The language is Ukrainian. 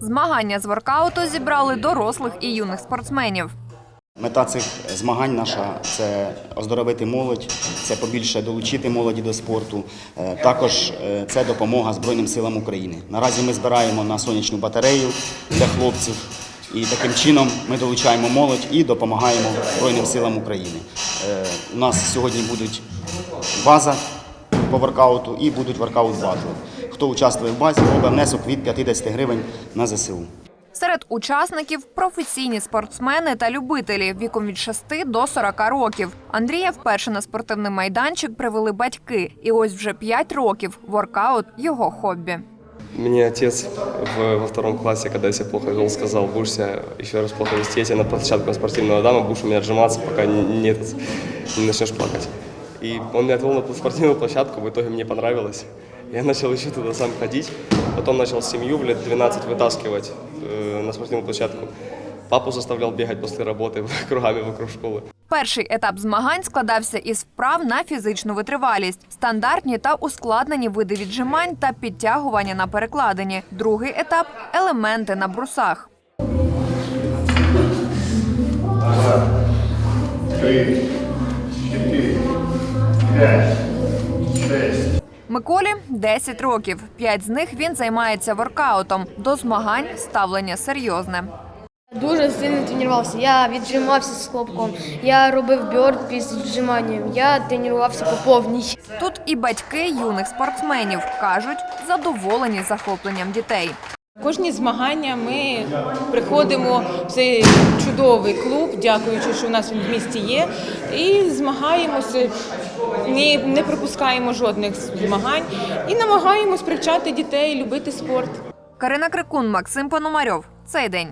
Змагання з воркауту зібрали дорослих і юних спортсменів. Мета цих змагань наша це оздоровити молодь, це побільше долучити молоді до спорту. Е, Також е, це допомога Збройним силам України. Наразі ми збираємо на сонячну батарею для хлопців. І таким чином ми долучаємо молодь і допомагаємо Збройним силам України. Е, У нас сьогодні будуть база по воркауту і будуть воркаут батли. Хто участвує в базі, робить внесок від 50 гривень на ЗСУ. Серед учасників професійні спортсмени та любителі віком від 6 до 40 років. Андрія вперше на спортивний майданчик привели батьки, і ось вже 5 років воркаут його хобі. Мне отец в- во втором классе, когда я себя плохо вел, сказал, будешь себя еще раз плохо вести, я тебя на площадку на спортивную дама, будешь у меня отжиматься, пока не, не не начнешь плакать. И он меня отвел на ту спортивную площадку, в итоге мне понравилось. Я начал еще туда сам ходить, потом начал семью в лет 12 вытаскивать э, на спортивную площадку. Папу заставлял бегать после работы кругами вокруг школы. Перший етап змагань складався із вправ на фізичну витривалість, стандартні та ускладнені види віджимань та підтягування на перекладині. Другий етап елементи на брусах. три, четыре, пять, шесть. Миколі 10 років. П'ять з них він займається воркаутом. До змагань ставлення серйозне. Дуже сильно тренувався. Я віджимався з хлопком, я робив бьорпі з віджиманням, я тренувався по повній. Тут і батьки юних спортсменів кажуть, задоволені захопленням дітей. Кожні змагання ми приходимо в цей чудовий клуб, дякуючи, що у нас він в місті є, і змагаємося, не, пропускаємо жодних змагань і намагаємось привчати дітей любити спорт. Карина Крикун, Максим Пономарьов. Цей день.